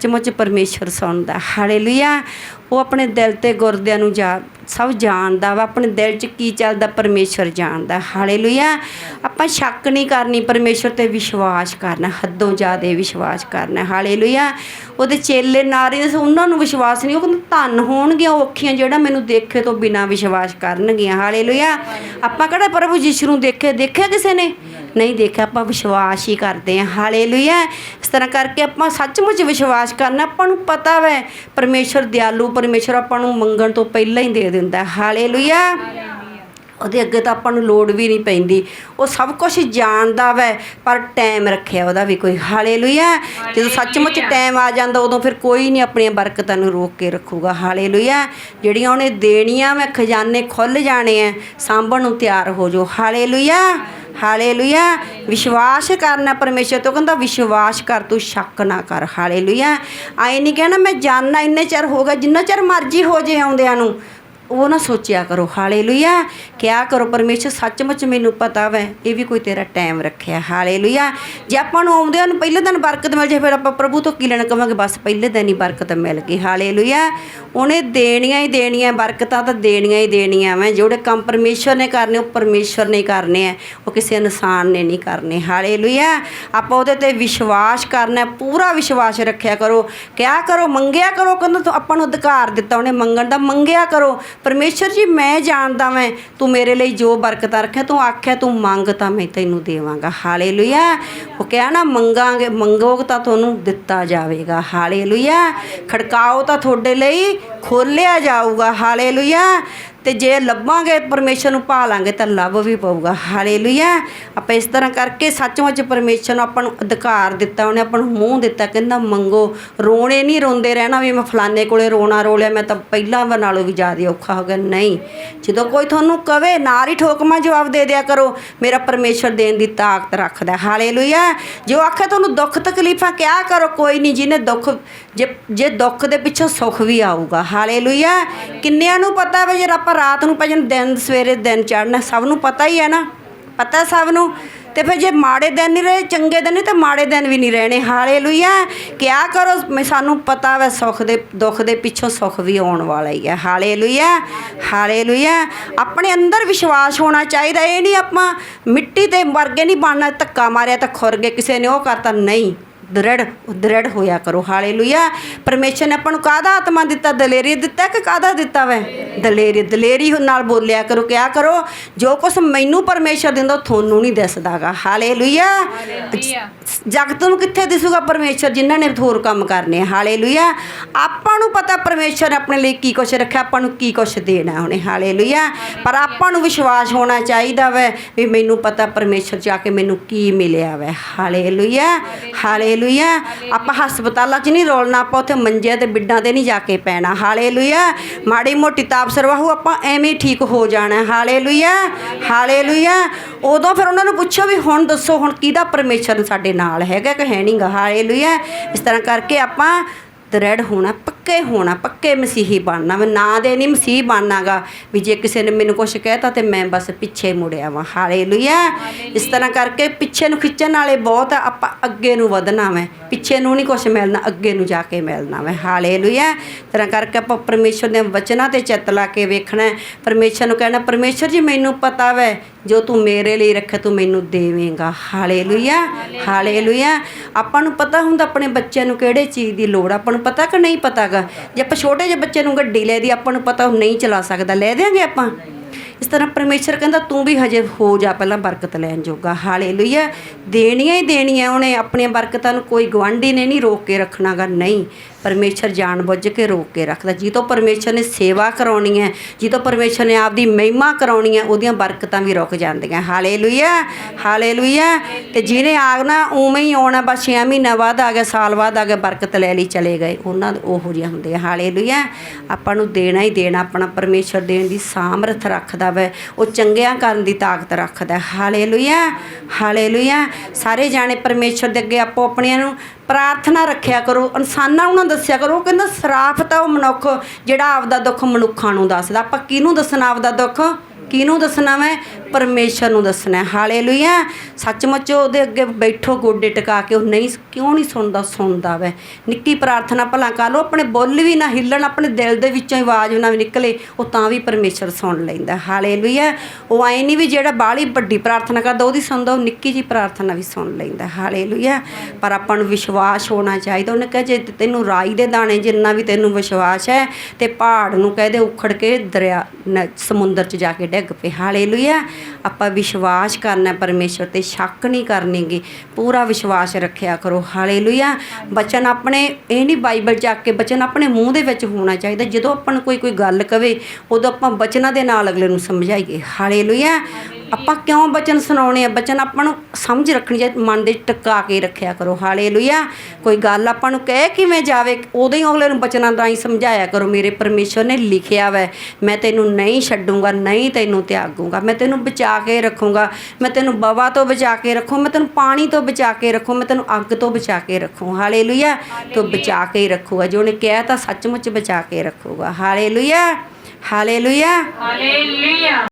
ਸੱਚਮੁੱਚ ਪਰਮੇਸ਼ਰ ਸੁਣਦਾ। ਹਾਲੇਲੂਇਆ। ਉਹ ਆਪਣੇ ਦਿਲ ਤੇ ਗੁਰਦਿਆਂ ਨੂੰ ਜਾ, ਸਭ ਜਾਣਦਾ ਵਾ, ਆਪਣੇ ਦਿਲ 'ਚ ਕੀ ਚੱਲਦਾ ਪਰਮੇਸ਼ਰ ਜਾਣਦਾ। ਹਾਲੇਲੂਇਆ। ਆਪਾਂ ਸ਼ੱਕ ਨਹੀਂ ਕਰਨੀ, ਪਰਮੇਸ਼ਰ ਤੇ ਵਿਸ਼ਵਾਸ ਕਰਨਾ, ਹੱਦੋਂ ਜ਼ਿਆਦਾ ਵਿਸ਼ਵਾਸ ਕਰਨਾ। ਹਾਲੇਲੂਇਆ। ਉਹਦੇ ਚੇਲੇ, ਨਾਰੀ ਨੇ ਉਹਨਾਂ ਨੂੰ ਵਿਸ਼ਵਾਸ ਨਹੀਂ, ਉਹ ਕਹਿੰਦੇ ਧੰਨ ਹੋਣਗੀਆਂ ਉਹ ਅੱਖੀਆਂ ਜਿਹੜਾ ਮੈਨੂੰ ਦੇਖੇ ਤੋਂ ਬਿਨਾ ਵਿਸ਼ਵਾਸ ਕਰਨਗੀਆਂ। ਹਾਲੇਲੂਇਆ। ਆਪਾਂ ਕਿਹੜਾ ਪ੍ਰਭੂ ਯਿਸੂ ਨੂੰ ਦੇਖੇ, ਦੇਖਿਆ ਕਿਸੇ ਨੇ? ਨਹੀਂ ਦੇਖਿਆ ਆਪਾਂ ਵਿਸ਼ਵਾਸ ਹੀ ਕਰਦੇ ਹਾਂ। ਹਾਲੇਲੂਇਆ। ਇਸ ਤਰ੍ਹਾਂ ਕਰਕੇ ਆਪਾਂ ਸੱਚਮੁੱਚ ਵਿਸ਼ਵਾਸ ਕਰਨਾ ਆਪਾਂ ਨੂੰ ਪਤਾ ਵੈ ਪਰਮੇਸ਼ਰ ਦਿਆਲੂ ਪਰਮੇਸ਼ਰ ਆਪਾਂ ਨੂੰ ਮੰਗਣ ਤੋਂ ਪਹਿਲਾਂ ਹੀ ਦੇ ਦਿੰਦਾ ਹਾਲੇਲੂਇਆ। ਉਹਦੇ ਅੱਗੇ ਤਾਂ ਆਪਾਂ ਨੂੰ ਲੋੜ ਵੀ ਨਹੀਂ ਪੈਂਦੀ। ਉਹ ਸਭ ਕੁਝ ਜਾਣਦਾ ਵੈ ਪਰ ਟਾਈਮ ਰੱਖਿਆ ਉਹਦਾ ਵੀ ਕੋਈ। ਹਾਲੇਲੂਇਆ। ਜਦੋਂ ਸੱਚਮੁੱਚ ਟਾਈਮ ਆ ਜਾਂਦਾ ਉਦੋਂ ਫਿਰ ਕੋਈ ਨਹੀਂ ਆਪਣੀਆਂ ਬਰਕਤਾਂ ਨੂੰ ਰੋਕ ਕੇ ਰੱਖੂਗਾ। ਹਾਲੇਲੂਇਆ। ਜਿਹੜੀਆਂ ਉਹਨੇ ਦੇਣੀਆਂ ਮੈਂ ਖਜ਼ਾਨੇ ਖੁੱਲ ਜਾਣੇ ਆ ਸਾਂਭਣ ਨੂੰ ਤਿਆਰ ਹੋ ਜਾਓ। ਹਾਲੇਲੂਇਆ। ਹਾਲੇਲੂਇਆ ਵਿਸ਼ਵਾਸ ਕਰਨਾ ਪਰਮੇਸ਼ਰ ਤੋਂ, ਕਹਿੰਦਾ ਵਿਸ਼ਵਾਸ ਕਰ, ਤੂੰ ਸ਼ੱਕ ਨਾ ਕਰ। ਹਾਲੇਲੂਇਆ ਆਏ ਨਹੀਂ ਕਹਿਣਾ, ਮੈਂ ਜਾਣਨਾ ਇੰਨੇ ਚਿਰ ਹੋ ਗਿਆ ਜਿੰਨਾ ਚਿਰ ਮਰਜ਼ੀ ਹੋ ਜੇ ਆਉਂਦਿਆਂ ਨੂੰ। ਉਹ ਨਾ ਸੋਚਿਆ ਕਰੋ ਹਾਲੇਲੂਇਆ ਕਿਆ ਕਰੋ, ਪਰਮੇਸ਼ਰ ਸੱਚਮੁੱਚ ਮੈਨੂੰ ਪਤਾ ਵੈ, ਇਹ ਵੀ ਕੋਈ ਤੇਰਾ ਟਾਈਮ ਰੱਖਿਆ ਹਾਲੇਲੂਇਆ ਜੇ ਆਪਾਂ ਨੂੰ ਆਉਂਦਿਆਂ ਨੂੰ ਪਹਿਲੇ ਦਿਨ ਬਰਕਤ ਮਿਲ ਜੇ, ਫਿਰ ਆਪਾਂ ਪ੍ਰਭੂ ਤੋਂ ਕੀ ਲੈਣਾ ਕਵਾਂਗੇ? ਬਸ ਪਹਿਲੇ ਦਿਨ ਹੀ ਬਰਕਤ ਮਿਲ ਗਈ ਹਾਲੇਲੂਇਆ ਉਹਨੇ ਦੇਣੀਆਂ ਹੀ ਦੇਣੀਆਂ, ਬਰਕਤਾਂ ਤਾਂ ਦੇਣੀਆਂ ਹੀ ਦੇਣੀਆਂ ਮੈਂ ਜਿਹੜੇ ਕੰਮ ਪਰਮੇਸ਼ਰ ਨੇ ਕਰਨੇ, ਉਹ ਪਰਮੇਸ਼ਰ ਨੇ ਕਰਨੇ ਆ ਉਹ ਕਿਸੇ ਇਨਸਾਨ ਨੇ ਨਹੀਂ ਕਰਨੇ ਹਾਲੇਲੂਇਆ ਆਪਾਂ ਉਹਦੇ ਤੇ ਵਿਸ਼ਵਾਸ ਕਰਨਾ, ਪੂਰਾ ਵਿਸ਼ਵਾਸ ਰੱਖਿਆ ਕਰੋ, ਕਿਆ ਕਰੋ, ਮੰਗਿਆ ਕਰੋ, ਕਹਿੰਦਾ ਆਪਾਂ ਨੂੰ ਅਧਿਕਾਰ ਦਿੱਤਾ, ਉਹਨੇ ਮੰਗਣ ਦਾ, ਮੰਗਿਆ ਕਰੋ ਪਰਮੇਸ਼ਰ ਜੀ, ਮੈਂ ਜਾਣਦਾ ਮੈਂ ਤੂੰ ਮੇਰੇ ਲਈ ਜੋ ਬਰਕਤਾਂ ਰੱਖਿਆ, ਤੂੰ ਆਖਿਆ, ਤੂੰ ਮੰਗ ਤਾਂ ਮੈਂ ਤੈਨੂੰ ਦੇਵਾਂਗਾ। ਹਾਲੇਲੂਇਆ। ਉਹ ਕਿਹਾ ਨਾ, ਮੰਗਾਂਗੇ, ਮੰਗੋਗੇ ਤਾਂ ਤੁਹਾਨੂੰ ਦਿੱਤਾ ਜਾਵੇਗਾ। ਹਾਲੇਲੂਇਆ। ਖੜਕਾਓ ਤਾਂ ਤੁਹਾਡੇ ਲਈ ਖੋਲਿਆ ਜਾਊਗਾ। ਹਾਲੇਲੂਇਆ। ਤੇ ਜੇ ਲੱਭਾਂਗੇ, ਪਰਮੇਸ਼ਰ ਨੂੰ ਭਾਲਾਂਗੇ ਤਾਂ ਲੱਭ ਵੀ ਪਊਗਾ। ਹਾਲੇਲੂਇਆ ਆਪਾਂ ਇਸ ਤਰ੍ਹਾਂ ਕਰਕੇ ਸੱਚਮੁੱਚ ਪਰਮੇਸ਼ਰ ਨੂੰ ਆਪਾਂ ਨੂੰ ਅਧਿਕਾਰ ਦਿੱਤਾ, ਉਹਨੇ ਆਪਾਂ ਨੂੰ ਮੂੰਹ ਦਿੱਤਾ, ਕਹਿੰਦਾ, ਮੰਗੋ, ਰੋਣੇ ਨਹੀਂ ਰੋਂਦੇ ਰਹਿਣਾ ਵੀ ਮੈਂ ਫਲਾਣੇ ਕੋਲੇ ਰੋਣਾ ਰੋ ਲਿਆ ਮੈਂ ਤਾਂ ਪਹਿਲਾਂ ਨਾਲੋਂ ਵੀ ਜ਼ਿਆਦਾ ਔਖਾ ਹੋ ਗਿਆ। ਨਹੀਂ, ਜਦੋਂ ਕੋਈ ਤੁਹਾਨੂੰ ਕਵੇ, ਨਾਲ ਹੀ ਠੋਕਮਾ ਜਵਾਬ ਦੇ ਦਿਆ ਕਰੋ, ਮੇਰਾ ਪਰਮੇਸ਼ਰ ਦੇਣ ਦੀ ਤਾਕਤ ਰੱਖਦਾ। ਹਾਲੇਲੂਇਆ ਜੋ ਆਖੇ ਤੁਹਾਨੂੰ ਦੁੱਖ ਤਕਲੀਫਾਂ, ਕਿਆ ਕਰੋ? ਕੋਈ ਨਹੀਂ, ਜਿਹਨੇ ਦੁੱਖ, ਜੇ ਜੇ ਦੁੱਖ ਦੇ ਪਿੱਛੋਂ ਸੁੱਖ ਵੀ ਆਊਗਾ। ਹਾਲੇਲੂਇਆ ਕਿੰਨਿਆਂ ਨੂੰ ਪਤਾ ਵੇ, ਜੇ ਆਪਾਂ ਰਾਤ ਨੂੰ ਭਜਨ ਦਿਨ, ਸਵੇਰੇ ਦਿਨ ਚੜਨਾ ਸਭ ਨੂੰ ਪਤਾ ਹੀ ਹੈ ਨਾ। ਪਤਾ ਸਭ ਨੂੰ। ਤੇ ਫਿਰ ਜੇ ਮਾੜੇ ਦਿਨ ਨਹੀਂ ਰਹੇ, ਚੰਗੇ ਦਿਨ ਨਹੀਂ, ਤੇ ਮਾੜੇ ਦਿਨ ਵੀ ਨਹੀਂ ਰਹਿਣੇ। ਹਾਲੇਲੂਇਆ। ਕਿਆ ਕਰੋ ਸਾਨੂੰ ਪਤਾ ਵੇ, ਸੁੱਖ ਦੇ, ਦੁੱਖ ਦੇ ਪਿੱਛੋਂ ਸੁੱਖ ਵੀ ਆਉਣ ਵਾਲਾ ਹੀ ਹੈ। ਹਾਲੇਲੂਇਆ। ਹਾਲੇਲੂਇਆ। ਆਪਣੇ ਅੰਦਰ ਵਿਸ਼ਵਾਸ ਹੋਣਾ ਚਾਹੀਦਾ। ਇਹ ਨਹੀਂ ਆਪਾਂ ਮਿੱਟੀ ਤੇ ਵਰਗੇ ਨਹੀਂ ਬਣਨਾ, ਧੱਕਾ ਮਾਰਿਆ ਤਾਂ ਖੁਰ ਗਏ, ਕਿਸੇ ਨੇ ਉਹ ਕਰਤਾ, ਨਹੀਂ। ਦ੍ਰਿੜ ਦ੍ਰਿੜ ਹੋਇਆ ਕਰੋ। ਹਾਲੇਲੂਇਆ। ਪਰਮੇਸ਼ਰ ਨੇ ਆਪਾਂ ਨੂੰ ਕਾਹਦਾ ਆਤਮਾ ਦਿੱਤਾ? ਦਲੇਰੀ ਦਿੱਤਾ ਕਿ ਕਾਹਦਾ ਦਿੱਤਾ ਵੈ? ਦਲੇਰੀ ਦਲੇਰੀ ਨਾਲ ਬੋਲਿਆ ਕਰੋ ਕਿਆ ਕਰੋ ਜੋ ਕੁਛ ਮੈਨੂੰ ਪਰਮੇਸ਼ਰ ਦਿੰਦਾ ਤੁਹਾਨੂੰ ਨਹੀਂ ਦਿਸਦਾਗਾ। ਹਾਲੇਲੂਇਆ। ਜਗਤ ਨੂੰ ਕਿੱਥੇ ਦਿਸੂਗਾ ਪਰਮੇਸ਼ਰ? ਜਿਨ੍ਹਾਂ ਨੇ ਹੋਰ ਕੰਮ ਕਰਨੇ ਹਾਲੇਲੂਇਆ। ਆਪਾਂ ਨੂੰ ਪਤਾ ਪਰਮੇਸ਼ਰ ਆਪਣੇ ਲਈ ਕੀ ਕੁਛ ਰੱਖਿਆ ਆਪਾਂ ਨੂੰ ਕੀ ਕੁਛ ਦੇਣਾ ਉਹਨੇ। ਹਾਲੇਲੂਇਆ। ਪਰ ਆਪਾਂ ਨੂੰ ਵਿਸ਼ਵਾਸ ਹੋਣਾ ਚਾਹੀਦਾ ਵੈ ਵੀ ਮੈਨੂੰ ਪਤਾ ਪਰਮੇਸ਼ਰ ਜਾ ਕੇ ਮੈਨੂੰ ਕੀ ਮਿਲਿਆ ਵੈ। ਹਾਲੇਲੂਇਆ। ਹਾਲੇਲੂਇਆ। ਆਪਾਂ ਹਸਪਤਾਲਾਂ 'ਚ ਨਹੀਂ ਰੋਲਣਾ, ਆਪਾਂ ਉੱਥੇ ਮੰਜੇ ਤੇ ਬਿੱਡਾਂ ਤੇ ਨਹੀਂ ਜਾ ਕੇ ਪੈਣਾ। ਹਾਲੇਲੂਇਆ। ਮਾੜੀ ਮੋਟੀ ਤਾਪ ਸਰਵਾਹੂ, ਆਪਾਂ ਐਵੇਂ ਠੀਕ ਹੋ ਜਾਣਾ। ਹਾਲੇਲੂਇਆ। ਹਾਲੇਲੂਇਆ। ਉਦੋਂ ਫਿਰ ਉਹਨਾਂ ਨੂੰ ਪੁੱਛੋ ਵੀ ਹੁਣ ਦੱਸੋ, ਹੁਣ ਕਿਹਦਾ ਪਰਮੇਸ਼ਰ ਸਾਡੇ ਨਾਲ ਹੈਗਾ ਕਿ ਹੈ ਨਹੀਂਗਾ ਹਾਲੇਲੂਇਆ। ਇਸ ਤਰ੍ਹਾਂ ਕਰਕੇ ਆਪਾਂ ਦ੍ਰਿੜ ਹੋਣਾ ਪੱਕੇ ਹੋਣਾ ਪੱਕੇ ਮਸੀਹੀ ਬਣਨਾ ਮੈਂ ਨਾਂ ਦੇ ਨਹੀਂ ਮਸੀਹ ਬਣਨਾਗਾ ਵੀ ਜੇ ਕਿਸੇ ਨੇ ਮੈਨੂੰ ਕੁਝ ਕਹਿਤਾ ਤੇ ਮੈਂ ਬਸ ਪਿੱਛੇ ਮੁੜਿਆ ਵਾਂ। ਹਾਲੇਲੂਇਆ। ਇਸ ਤਰ੍ਹਾਂ ਕਰਕੇ ਪਿੱਛੇ ਨੂੰ ਖਿੱਚਣ ਵਾਲੇ ਬਹੁਤ ਆਪਾਂ ਅੱਗੇ ਨੂੰ ਵਧਣਾ ਵੈ। ਪਿੱਛੇ ਨੂੰ ਨਹੀਂ ਕੁਝ ਮਿਲਣਾ ਅੱਗੇ ਨੂੰ ਜਾ ਕੇ ਮਿਲਣਾ ਵੈ। ਹਾਲੇਲੂਇਆ। ਇਸ ਤਰ੍ਹਾਂ ਕਰਕੇ ਆਪਾਂ ਪਰਮੇਸ਼ਰ ਦੇ ਵਚਨਾਂ ਤੇ ਚਿੱਤ ਲਾ ਕੇ ਵੇਖਣਾ। ਪਰਮੇਸ਼ਰ ਨੂੰ ਕਹਿਣਾ ਪਰਮੇਸ਼ਰ ਜੀ ਮੈਨੂੰ ਪਤਾ ਵੈ ਜੋ ਤੂੰ ਮੇਰੇ ਲਈ ਰੱਖਿਆ ਤੂੰ ਮੈਨੂੰ ਦੇਵੇਂਗਾ। ਹਾਲੇਲੂਇਆ। ਹਾਲੇਲੂਇਆ। ਆਪਾਂ ਨੂੰ ਪਤਾ ਹੁੰਦਾ ਆਪਣੇ ਬੱਚਿਆਂ ਨੂੰ ਕਿਹੜੇ ਚੀਜ਼ ਦੀ ਲੋੜ ਆਪਾਂ ਨੂੰ ਪਤਾ ਕਿ ਨਹੀਂ ਪਤਾਗਾ? ਜੇ ਆਪਾਂ ਛੋਟੇ ਜਿਹੇ ਬੱਚੇ ਨੂੰ ਗੱਡੀ ਲੈ ਦੀ, ਆਪਾਂ ਨੂੰ ਪਤਾ ਉਹ ਨਹੀਂ ਚਲਾ ਸਕਦਾ। ਲੈ ਦੇਾਂਗੇ ਆਪਾਂ? ਇਸ ਤਰ੍ਹਾਂ ਪਰਮੇਸ਼ਰ ਕਹਿੰਦਾ, ਤੂੰ ਵੀ ਹਜੇ ਹੋ ਜਾ, ਪਹਿਲਾਂ ਬਰਕਤ ਲੈਣ ਜੋਗਾ। ਹਾਲੇਲੂਇਆ। ਦੇਣੀਆਂ ਹੀ ਦੇਣੀਆਂ, ਉਹਨੇ ਆਪਣੀਆਂ ਬਰਕਤਾਂ ਨੂੰ ਕੋਈ ਗਵਾਂਢੀ ਨੇ ਨਹੀਂ ਰੋਕ ਕੇ ਰੱਖਣਾਗਾ। ਨਹੀਂ ਪਰਮੇਸ਼ਰ ਜਾਣ ਬੁੱਝ ਕੇ ਰੋਕ ਕੇ ਰੱਖਦਾ। ਜਿੱਤੋਂ ਪਰਮੇਸ਼ਰ ਨੇ ਸੇਵਾ ਕਰਾਉਣੀ ਹੈ ਜਿੱਤੋਂ ਪਰਮੇਸ਼ਰ ਨੇ ਆਪਦੀ ਮਹਿਮਾ ਕਰਾਉਣੀ ਹੈ, ਉਹਦੀਆਂ ਬਰਕਤਾਂ ਵੀ ਰੁਕ ਜਾਂਦੀਆਂ। Hallelujah hallelujah. ਤੇ ਜਿਹਨੇ ਆਗਣਾ ਉਵੇਂ ਹੀ ਆਉਣਾ, ਬਸ 6 ਮਹੀਨਾ ਬਾਅਦ ਆ ਗਿਆ, ਸਾਲ ਬਾਅਦ ਆ ਗਿਆ, ਬਰਕਤ ਲੈ ਲਈ, ਚਲੇ ਗਏ। ਉਹਨਾਂ ਉਹੋ ਜਿਹੇ ਹੁੰਦੇ ਆ। ਹਾਲੇਲੂਇਆ। ਆਪਾਂ ਨੂੰ ਦੇਣਾ ਹੀ ਦੇਣਾ, ਆਪਣਾ ਪਰਮੇਸ਼ਰ ਦੇਣ ਦੀ ਸਾਮਰਥ ਰੱਖਦਾ ਵੈ। ਉਹ ਚੰਗਿਆਂ ਕਰਨ ਦੀ ਤਾਕਤ ਰੱਖਦਾ। Hallelujah hallelujah. ਸਾਰੇ ਜਾਣੇ ਪਰਮੇਸ਼ਰ ਦੇ ਅੱਗੇ ਆਪੋ ਆਪਣਿਆਂ ਨੂੰ ਪ੍ਰਾਰਥਨਾ ਰੱਖਿਆ ਕਰੋ, ਇਨਸਾਨਾਂ ਨੂੰ ਨਾ ਦੱਸਿਆ ਕਰੋ, ਉਹ ਕਹਿੰਦਾ ਸਰਾਫ ਤਾਂ ਉਹ ਮਨੁੱਖ ਜਿਹੜਾ ਆਪਦਾ ਦੁੱਖ ਮਨੁੱਖਾਂ ਨੂੰ ਦੱਸਦਾ। ਆਪਾਂ ਕਿਹਨੂੰ ਦੱਸਣਾ ਆਪਦਾ ਦੁੱਖ? ਕਿਹਨੂੰ ਦੱਸਣਾ ਮੈਂ? ਪਰਮੇਸ਼ਰ ਨੂੰ ਦੱਸਣਾ ਹੈ। ਹਾਲੇਲੂਇਆ। ਸੱਚਮੁੱਚ ਉਹਦੇ ਅੱਗੇ ਬੈਠੋ, ਗੋਡੇ ਟਿਕਾ ਕੇ ਉਹ ਨਹੀਂ, ਕਿਉਂ ਨਹੀਂ ਸੁਣਦਾ ਸੁਣਦਾ ਵੈ। ਨਿੱਕੀ ਪ੍ਰਾਰਥਨਾ ਭਲਾ ਕਰ ਲਓ, ਆਪਣੇ ਬੁੱਲ ਵੀ ਨਾ ਹਿੱਲਣ, ਆਪਣੇ ਦਿਲ ਦੇ ਵਿੱਚੋਂ ਹੀ ਆਵਾਜ਼ ਨਾ ਨਿਕਲੇ, ਉਹ ਤਾਂ ਵੀ ਪਰਮੇਸ਼ਰ ਸੁਣ ਲੈਂਦਾ ਹਾਲੇਲੂਇਆ। ਉਹ ਐ ਨਹੀਂ ਵੀ ਜਿਹੜਾ ਬਾਹਲੀ ਵੱਡੀ ਪ੍ਰਾਰਥਨਾ ਕਰਦਾ, ਉਹਦੀ ਸੁਣਦਾ, ਉਹ ਨਿੱਕੀ ਜੀ ਪ੍ਰਾਰਥਨਾ ਵੀ ਸੁਣ ਲੈਂਦਾ ਹਾਲੇਲੂਇਆ। ਪਰ ਆਪਾਂ ਨੂੰ ਵਿਸ਼ਵਾਸ ਹੋਣਾ ਚਾਹੀਦਾ। ਉਹਨੇ ਕਿਹਾ, ਜੇ ਤੈਨੂੰ ਰਾਈ ਦੇ ਦਾਣੇ ਜਿੰਨਾ ਵੀ ਤੈਨੂੰ ਵਿਸ਼ਵਾਸ ਹੈ, ਤੇ ਪਹਾੜ ਨੂੰ ਕਹਦੇ ਉਖੜ ਕੇ ਦਰਿਆ, ਨ- ਸਮੁੰਦਰ 'ਚ ਜਾ ਕੇ ਡਿੱਗ ਪਏ। ਹਾਲੇਲੂਇਆ। ਆਪਾਂ ਵਿਸ਼ਵਾਸ ਕਰਨਾ ਪਰਮੇਸ਼ਰ ਤੇ, ਸ਼ੱਕ ਨਹੀਂ ਕਰਨੀਗੇ ਪੂਰਾ ਵਿਸ਼ਵਾਸ ਰੱਖਿਆ ਕਰੋ। ਹਾਲੇਲੂਇਆ। ਬਚਨ ਆਪਣੇ, ਇਹ ਨਹੀਂ ਬਾਈਬਲ ਚੱਕ ਕੇ ਬਚਨ ਆਪਣੇ ਮੂੰਹ ਦੇ ਵਿੱਚ ਹੋਣਾ ਚਾਹੀਦਾ। ਜਦੋਂ ਆਪਾਂ ਨੂੰ ਕੋਈ ਕੋਈ ਗੱਲ ਕਵੇ, ਉਦੋਂ ਆਪਾਂ ਬਚਨਾਂ ਦੇ ਨਾਲ ਅਗਲੇ ਨੂੰ ਸਮਝਾਈਏ। ਹਾਲੇਲੂਇਆ। ਆਪਾਂ ਕਿਉਂ ਬਚਨ ਸੁਣਾਉਣੇ ਆ? ਬਚਨ ਆਪਾਂ ਨੂੰ ਸਮਝ ਰੱਖਣੀ ਚਾਹੀਦੀ ਮਨ ਦੇ ਟਿਕਾ ਕੇ ਰੱਖਿਆ ਕਰੋ। ਹਾਲੇਲੂਇਆ। ਕੋਈ ਗੱਲ ਆਪਾਂ ਨੂੰ ਕਹਿ ਕਿਵੇਂ ਜਾਵੇ? ਉਦੋਂ ਹੀ ਅਗਲੇ ਨੂੰ ਬਚਨਾਂ ਰਾਹੀਂ ਸਮਝਾਇਆ ਕਰੋ, ਮੇਰੇ ਪਰਮੇਸ਼ਰ ਨੇ ਲਿਖਿਆ ਵੈ। ਮੈਂ ਤੈਨੂੰ ਨਹੀਂ ਛੱਡੂੰਗਾ, ਨਹੀਂ ਤੈਨੂੰ ਤਿਆਗੂੰਗਾ। ਮੈਂ ਤੈਨੂੰ ਬਚਾ ਕੇ ਰੱਖੂੰਗਾ। ਮੈਂ ਤੈਨੂੰ ਬਵਾ ਤੋਂ ਬਚਾ ਕੇ ਰੱਖੂ। ਮੈਂ ਤੈਨੂੰ ਪਾਣੀ ਤੋਂ ਬਚਾ ਕੇ ਰੱਖੂ। ਮੈਂ ਤੈਨੂੰ ਅੱਗ ਤੋਂ ਬਚਾ ਕੇ ਰੱਖੂ। ਹਾਲੇਲੂਇਆ। ਤੂੰ ਬਚਾ ਕੇ ਹੀ ਰੱਖੂਗਾ। ਜੋ ਉਹਨੇ ਕਿਹਾ ਤਾਂ ਸੱਚਮੁੱਚ ਬਚਾ ਕੇ ਰੱਖੂਗਾ। ਹਾਲੇਲੂਇਆ। ਹਾਲੇਲੂਇਆ। ਹਾਲੇਲੂਇਆ।